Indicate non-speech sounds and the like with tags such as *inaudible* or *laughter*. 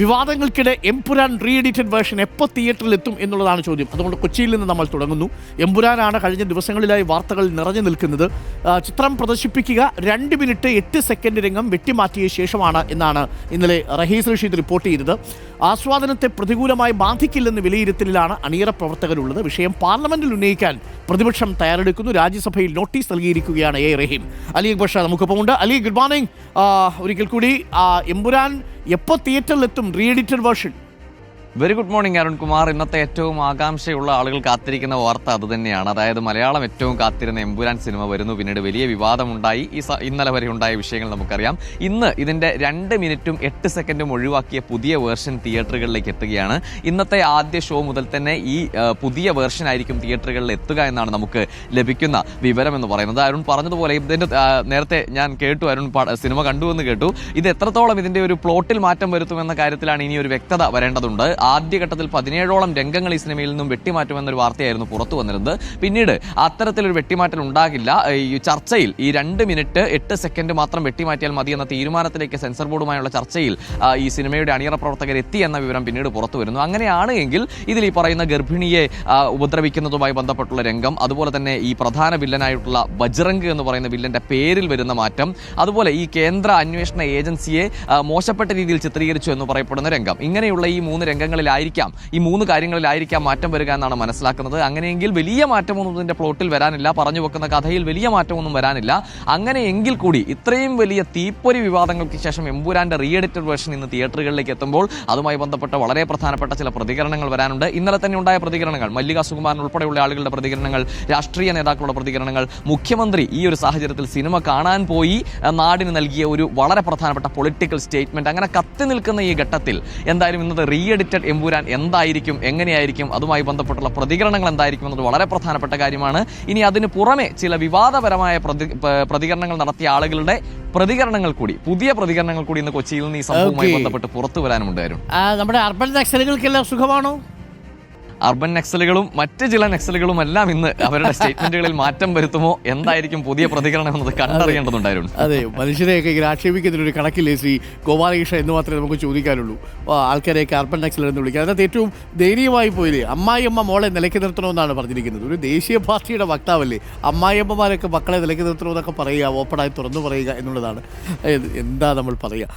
വിവാദങ്ങൾക്കിടെ Empuraan re edited version എപ്പോൾ തിയേറ്ററിൽ എത്തും എന്നുള്ളതാണ് ചോദ്യം. അതുകൊണ്ട് കൊച്ചിയിൽ നിന്ന് നമ്മൾ തുടങ്ങുന്നു. എംപുരാനാണ് കഴിഞ്ഞ ദിവസങ്ങളിലായി വാർത്തകൾ നിറഞ്ഞു നിൽക്കുന്നത്. ചിത്രം പ്രദർശിപ്പിക്കുക രണ്ട് മിനിറ്റ് എട്ട് സെക്കൻഡ് രംഗം വെട്ടിമാറ്റിയ ശേഷമാണ് എന്നാണ് ഇന്നലെ റഹീസ് റഷീദ് റിപ്പോർട്ട് ചെയ്തത്. ആസ്വാദനത്തെ പ്രതികൂലമായി ബാധിക്കില്ലെന്ന് വിലയിരുത്തലിലാണ് അണിയറ പ്രവർത്തകരുള്ളത്. വിഷയം പാർലമെന്റിൽ ഉന്നയിക്കാൻ പ്രതിപക്ഷം തയ്യാറെടുക്കുന്നു. രാജ്യസഭയിൽ നോട്ടീസ് നൽകിയിരിക്കുകയാണ് എ റഹീം. അലി ബഷ നമുക്കൊപ്പമുണ്ട്. അലി ഗുഡ് മോർണിംഗ് ഒരിക്കൽ കൂടി എമ്പുരാൻ എപ്പോൾ തിയേറ്ററിലെത്തും re edited version very good morning Arunkumar ഇന്നത്തെ ഏറ്റവും ആകാംക്ഷയുള്ള ആളുകൾ കാത്തിരിക്കുന്ന വാർത്ത അത് തന്നെയാണ്. അതായത് മലയാളം ഏറ്റവും കാത്തിരുന്ന എമ്പുരാൻ സിനിമ വരുന്നു. പിന്നീട് വലിയ വിവാദമുണ്ടായി. ഈ ഇന്നലെ വരെ ഉണ്ടായ വിഷയങ്ങൾ നമുക്കറിയാം. ഇന്ന് ഇതിന്റെ രണ്ട് മിനിറ്റും എട്ട് സെക്കൻഡും ഒഴിവാക്കിയ പുതിയ വേർഷൻ തിയേറ്ററുകളിലേക്ക് എത്തുകയാണ്. ഇന്നത്തെ ആദ്യ ഷോ മുതൽ തന്നെ ഈ പുതിയ വേർഷൻ ആയിരിക്കും തിയേറ്ററുകളിൽ എത്തുക എന്നാണ് നമുക്ക് ലഭിക്കുന്ന വിവരം എന്ന് പറയുന്നത്. അരുൺ പറഞ്ഞതുപോലെ ഇതിന്റെ നേരത്തെ ഞാൻ കേട്ടു. അരുൺ സിനിമ കണ്ടു എന്ന് കേട്ടു. ഇത് എത്രത്തോളം ഇതിന്റെ ഒരു പ്ലോട്ടിൽ മാറ്റം വരുത്തുമെന്ന കാര്യത്തിലാണ് ഇനി ഒരു വ്യക്തത വരേണ്ടതുണ്ട്. ആദ്യഘട്ടത്തിൽ പതിനേഴോളം രംഗങ്ങൾ ഈ സിനിമയിൽ നിന്നും വെട്ടിമാറ്റുമെന്നൊരു വാർത്തയായിരുന്നു പുറത്തു വന്നിരുന്നത്. പിന്നീട് അത്തരത്തിലൊരു വെട്ടിമാറ്റൽ ഉണ്ടാകില്ല. ഈ ചർച്ചയിൽ ഈ രണ്ട് മിനിറ്റ് എട്ട് സെക്കൻഡ് മാത്രം വെട്ടിമാറ്റിയാൽ മതി എന്ന തീരുമാനത്തിലേക്ക് സെൻസർ ബോർഡുമായുള്ള ചർച്ചയിൽ ഈ സിനിമയുടെ അണിയറ പ്രവർത്തകർ എത്തി എന്ന വിവരം പിന്നീട് പുറത്തു വരുന്നു. അങ്ങനെയാണ് എങ്കിൽ ഇതിൽ ഈ പറയുന്ന ഗർഭിണിയെ ഉപദ്രവിക്കുന്നതുമായി ബന്ധപ്പെട്ടുള്ള രംഗം അതുപോലെ തന്നെ ഈ പ്രധാന വില്ലനായിട്ടുള്ള ബജ്രംഗ് എന്ന് പറയുന്ന വില്ലന്റെ പേരിൽ വരുന്ന മാറ്റം അതുപോലെ ഈ കേന്ദ്ര അന്വേഷണ ഏജൻസിയെ മോശപ്പെട്ട രീതിയിൽ ചിത്രീകരിച്ചു എന്ന് പറയപ്പെടുന്ന രംഗം. ഇങ്ങനെയുള്ള ഈ മൂന്ന് രംഗങ്ങളിലായിരിക്കാം ഈ മൂന്ന് കാര്യങ്ങളിലായിരിക്കാം മാറ്റം വരിക എന്നാണ് മനസ്സിലാക്കുന്നത്. അങ്ങനെയെങ്കിൽ വലിയ മാറ്റമൊന്നും ഇതിന്റെ പ്ലോട്ടിൽ വരാനില്ല. പറഞ്ഞു വെക്കുന്ന കഥയിൽ വലിയ മാറ്റമൊന്നും വരാനില്ല. അങ്ങനെയെങ്കിൽ കൂടി ഇത്രയും വലിയ തീപ്പൊരി വിവാദങ്ങൾക്ക് ശേഷം എമ്പുരാന്റെ റീഎഡിറ്റഡ് വേർഷൻ ഇന്ന് തിയേറ്ററുകളിലേക്ക് എത്തുമ്പോൾ അതുമായി ബന്ധപ്പെട്ട വളരെ പ്രധാനപ്പെട്ട ചില പ്രതികരണങ്ങൾ വരാനുണ്ട്. ഇന്നലെ തന്നെ ഉണ്ടായ പ്രതികരണങ്ങൾ മല്ലിക സുകുമാരൻ ഉൾപ്പെടെയുള്ള ആളുകളുടെ പ്രതികരണങ്ങൾ രാഷ്ട്രീയ നേതാക്കളുടെ പ്രതികരണങ്ങൾ മുഖ്യമന്ത്രി ഈ ഒരു സാഹചര്യത്തിൽ സിനിമ കാണാൻ പോയി നാടിന് നൽകിയ ഒരു വളരെ പ്രധാനപ്പെട്ട പൊളിറ്റിക്കൽ സ്റ്റേറ്റ്മെന്റ് അങ്ങനെ കത്തി നിൽക്കുന്ന ഈ ഘട്ടത്തിൽ എന്തായാലും ഇന്നത്തെ റീ എഡിറ്റഡ് എമ്പുരാൻ എന്തായിരിക്കും എങ്ങനെയായിരിക്കും അതുമായി ബന്ധപ്പെട്ടുള്ള പ്രതികരണങ്ങൾ എന്തായിരിക്കും എന്നത് വളരെ പ്രധാനപ്പെട്ട കാര്യമാണ്. ഇനി അതിന് പുറമെ ചില വിവാദപരമായ പ്രതി പ്രതികരണങ്ങൾ നടത്തിയ ആളുകളുടെ പ്രതികരണങ്ങൾ കൂടി പുതിയ പ്രതികരണങ്ങൾ കൂടി ഇന്ന് കൊച്ചിയിൽ നിന്ന് ഈ സംഭവവുമായി. ബന്ധപ്പെട്ട് പുറത്തു വരാനുണ്ടായിരുന്നു നമ്മുടെ അർബൻ നക്സലുകൾക്കെല്ലാം സുഖമാണോ? അർബൻ നക്സലുകളും മറ്റ് ചില നക്സലുകളും എല്ലാം ഇന്ന് അവരുടെ *laughs* സ്റ്റേറ്റ്മെന്റുകളിൽ മാറ്റം വരുത്തുമോ എന്തായിരിക്കും പുതിയ പ്രതികരണം എന്നത് കണ്ടറിയേണ്ടതുണ്ടായിരുന്നു. അതെ മനുഷ്യരെയൊക്കെ ഇങ്ങനെ ആക്ഷേപിക്കുന്നതിനൊരു കണക്കില്ലേ ശ്രീ ഗോപാലകൃഷ്ണ എന്ന് മാത്രമേ നമുക്ക് ചോദിക്കാനുള്ളൂ. ആൾക്കാരെയൊക്കെ അർബൻ നക്സൽ എന്ന് വിളിക്കുക. അതിനകത്ത് ഏറ്റവും ദയനീയമായി പോയില്ലേ അമ്മായിയമ്മ മോളെ നിലയ്ക്ക് നിർത്തണമെന്നാണ് പറഞ്ഞിരിക്കുന്നത്. ഒരു ദേശീയ പാർട്ടിയുടെ വക്താവല്ലേ അമ്മായിയമ്മമാരൊക്കെ മക്കളെ നിലയ്ക്ക് നിർത്തണമെന്നൊക്കെ പറയുക ഓപ്പണായി തുറന്നു പറയുക എന്നുള്ളതാണ്. എന്താ നമ്മൾ പറയുക?